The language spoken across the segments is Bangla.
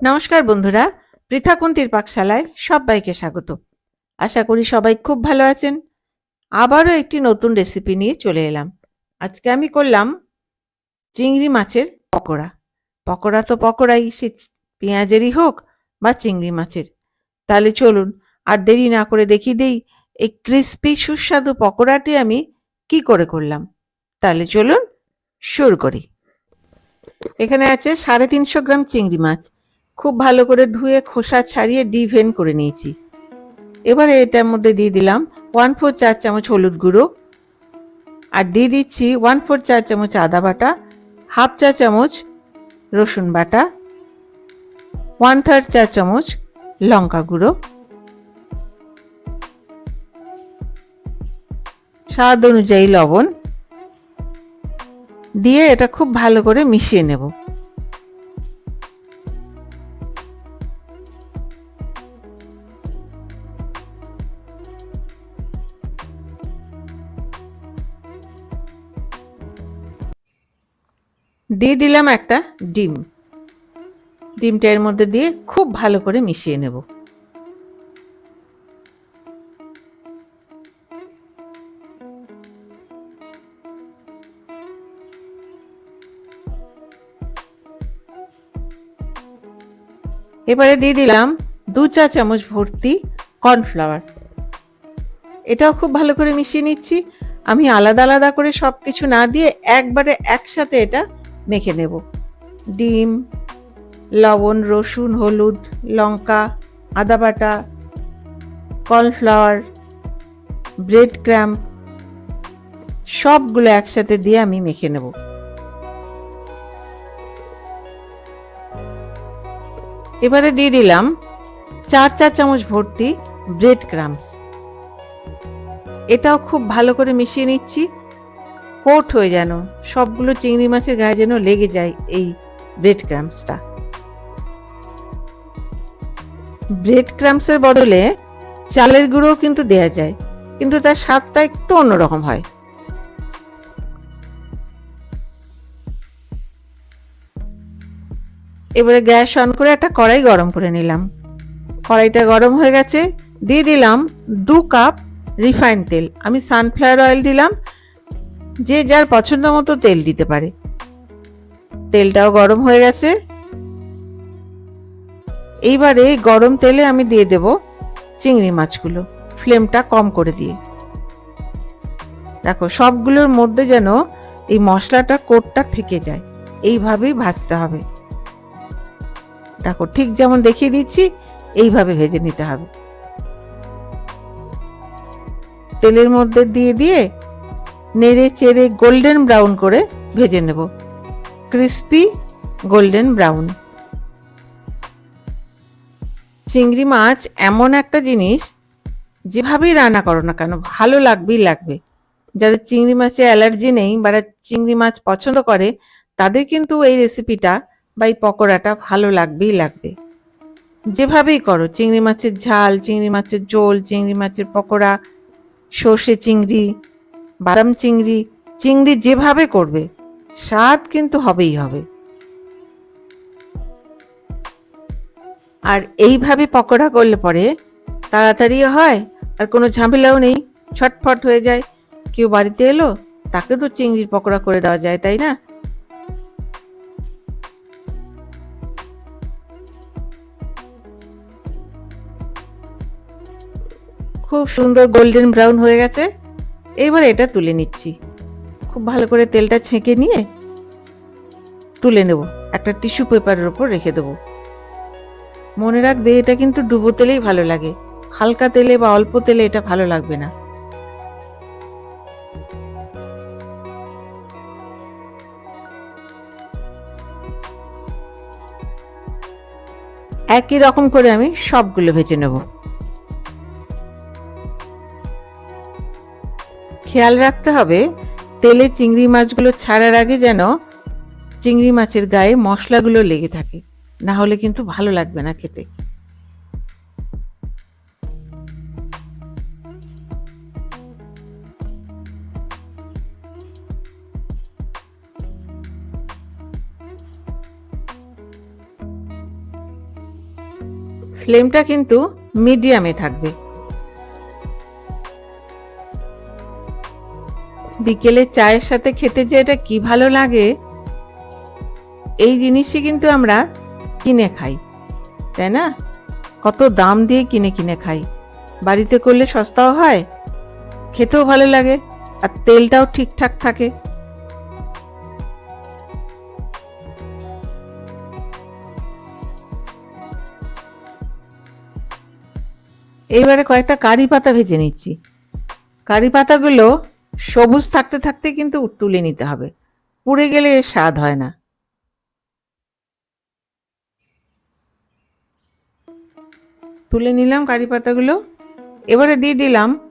নমস্কার বন্ধুরা পৃথাকুন্তির পাকশালায় সবাইকে স্বাগত। আশা করি সবাই খুব ভালো আছেন। আবারও একটি নতুন রেসিপি নিয়ে চলে এলাম। আজকে আমি করলাম চিংড়ি মাছের পকোড়া। পকোড়া তো পকোড়াই, সে পেঁয়াজেরই হোক বা চিংড়ি মাছের। তাহলে চলুন আর দেরি না করে দেখিয়ে দেই এই ক্রিস্পি সুস্বাদু পকোড়াটি আমি কি করে করলাম। তাহলে চলুন শুরু করি। এখানে আছে সাড়ে তিনশো গ্রাম চিংড়ি মাছ। খুব ভালো করে ধুয়ে খোসা ছাড়িয়ে ডিভেন করে নিয়েছি। এবারে এটার মধ্যে দিয়ে দিলাম ওয়ান ফোর চার চামচ হলুদ গুঁড়ো। আর দিয়ে দিচ্ছি ওয়ান ফোর চার চামচ আদা বাটা, হাফ চা চামচ রসুন বাটা, ওয়ান থার্ড চা চামচ লঙ্কা গুঁড়ো। স্বাদ অনুযায়ী লবণ। দিয়ে এটা খুব ভালো করে মিশিয়ে নেব। দিয়ে দিলাম একটা ডিম। ডিমটা এর মধ্যে দিয়ে খুব ভালো করে মিশিয়ে নেব। এবারে দিয়ে দিলাম দু চা চামচ ভর্তি কর্নফ্লাওয়ার। এটাও খুব ভালো করে মিশিয়ে নিচ্ছি। আমি আলাদা আলাদা করে সব কিছু না দিয়ে একবারে একসাথে এটা মেখে নেব। ডিম, লবণ, রসুন, হলুদ, লঙ্কা, আদা বাটা, কর্নফ্লাওয়ার, ব্রেড ক্র্যাম্প সবগুলো একসাথে দিয়ে আমি মেখে নেব। এবারে দিয়ে দিলাম চার চা চামচ ভর্তি ব্রেড ক্রামস। এটাও খুব ভালো করে মিশিয়ে নিচ্ছি। কোট হয়ে যেন সবগুলো চিংড়ি মাছের গায়ে যেন লেগে যায় এই ব্রেড ক্রামসটা ব্রেড ক্রামসের বদলে চালের গুঁড়োও কিন্তু দেয়া যায়, কিন্তু তার স্বাদটা একটু অন্যরকম হয়। এবারে গ্যাস অন করে একটা কড়াই গরম করে নিলাম। কড়াইটা গরম হয়ে গেছে, দিয়ে দিলাম দু কাপ রিফাইন্ড তেল। আমি সানফ্লাওয়ার অয়েল দিলাম যে যার পছন্দ মতো তেল দিতে পারে। তেলটাও গরম হয়ে গেছে। এইবারে গরম তেলে আমি দিয়ে দেব চিংড়ি মাছগুলো, ফ্লেমটা কম করে দিয়ে। দেখো, সবগুলোর মধ্যে যেন এই মশলাটা কোটটা থেকে যায়। এইভাবেই ভাজতে হবে। দেখো, ঠিক যেমন দেখিয়ে দিচ্ছি, এইভাবে ভেজে নিতে হবে। তেলের মধ্যে দিয়ে দিয়ে নেড়ে চেড়ে গোল্ডেন ব্রাউন করে ভেজে নেব। ক্রিস্পি গোল্ডেন ব্রাউন চিংড়ি মাছ এমন একটা জিনিস, যেভাবেই রান্না করো না কেন, ভালো লাগবেই লাগবে। যাদের চিংড়ি মাছে অ্যালার্জি নেই বা চিংড়ি মাছ পছন্দ করে, তাদের কিন্তু এই রেসিপিটা বা এই পকোড়াটা ভালো লাগবেই লাগবে। যেভাবেই করো, চিংড়ি মাছের ঝাল, চিংড়ি মাছের ঝোল, চিংড়ি মাছের পকোড়া, সর্ষে চিংড়ি বাদাম চিংড়ি চিংড়ি যেভাবে করবে, স্বাদ কিন্তু হবেই হবে। আর এইভাবে পকোড়া করলে পরে তাড়াতাড়িও হয়, আর কোনো ঝামেলাও নেই, ছটফট হয়ে যায়। কেউ বাড়িতে এলো তাকে তো চিংড়ির পকোড়া করে দেওয়া যায়, তাই না? খুব সুন্দর গোল্ডেন ব্রাউন হয়ে গেছে। এবার এটা তুলে নিচ্ছি। খুব ভালো করে তেলটা ছেঁকে নিয়ে তুলে নেব। একটা টিস্যু পেপারের ওপর রেখে দেবো। মনে রাখবে, এটা কিন্তু ডুবো তেলেই ভালো লাগে। হালকা তেলে বা অল্প তেলে এটা ভালো লাগবে না। একই রকম করে আমি সবগুলো ভেজে নেব। খেয়াল রাখতে হবে, তেলে চিংড়ি মাছগুলো ছাড়ার আগে যেন চিংড়ি মাছের গায়ে মশলাগুলো লেগে থাকে, না হলে কিন্তু ভালো লাগবে না খেতে। ফ্লেমটা কিন্তু মিডিয়ামে থাকবে। বিকেলে চায়ের সাথে খেতে যে এটা কি ভালো লাগে, এই জিনিসই কিন্তু আমরা কিনে খাই, তাই না? কত দাম দিয়ে কিনে কিনে খাই। বাড়িতে করলে সস্তাও হয়, খেতেও ভালো লাগে, আর তেলটাও ঠিকঠাক থাকে। এইবারে কয়েকটা কারি পাতা ভেজে নিচ্ছি। কারি পাতাগুলো সবুজ থাকতে থাকতে কিন্তু তুলে নিতে হবে। পুড়ে গেলে স্বাদ হয় না। তুলে নিলাম কারি পাতাগুলো। এবারে দিয়ে দিলাম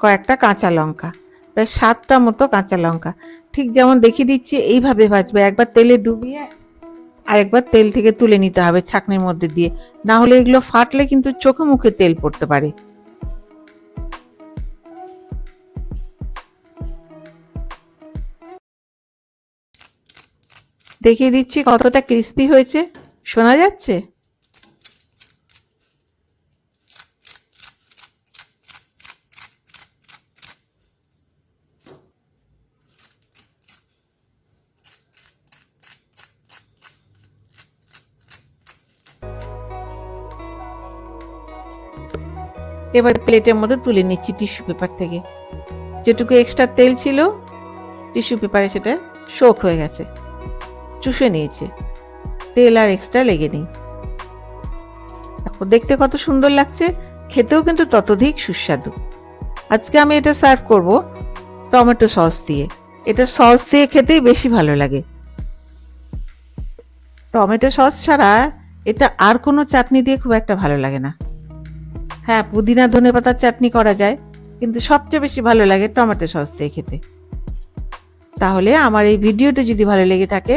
কয়েকটা কাঁচা লঙ্কা। প্রায় সাতটা মতো কাঁচা লঙ্কা। ঠিক যেমন দেখিয়ে দিচ্ছি, এইভাবে ভাজবে। একবার তেলে ডুবিয়ে আর একবার তেল থেকে তুলে নিতে হবে ছাকনির মধ্যে দিয়ে। না হলে এগুলো ফাটলে কিন্তু চোখে মুখে তেল পড়তে পারে। দেখিয়ে দিচ্ছি কতটা ক্রিস্পি হয়েছে। শোনা যাচ্ছে? এবার প্লেটের মধ্যে তুলে নিচ্ছি টিস্যু পেপার থেকে। যেটুকু এক্সট্রা তেল ছিল, টিস্যু পেপারে সেটা শোক হয়ে গেছে। চুষে নিয়েছে। তেল আর এক্সট্রা লেগে নেই দেখো, দেখতে কত সুন্দর লাগছে, খেতেও কিন্তু ততোধিক সুস্বাদু। আজকে আমি এটা সার্ভ করব টমেটো সস দিয়ে। এটা সস দিয়ে খেতেই বেশি ভালো লাগে। টমেটো সস ছাড়া এটা আর কোনো চাটনি দিয়ে খুব একটা ভালো লাগে না। হ্যাঁ পুদিনা ধনে পাতার চাটনি করা যায়, কিন্তু সবচেয়ে বেশি ভালো লাগে টমেটো সস দিয়ে খেতে। তাহলে আমার এই ভিডিওটা যদি ভালো লেগে থাকে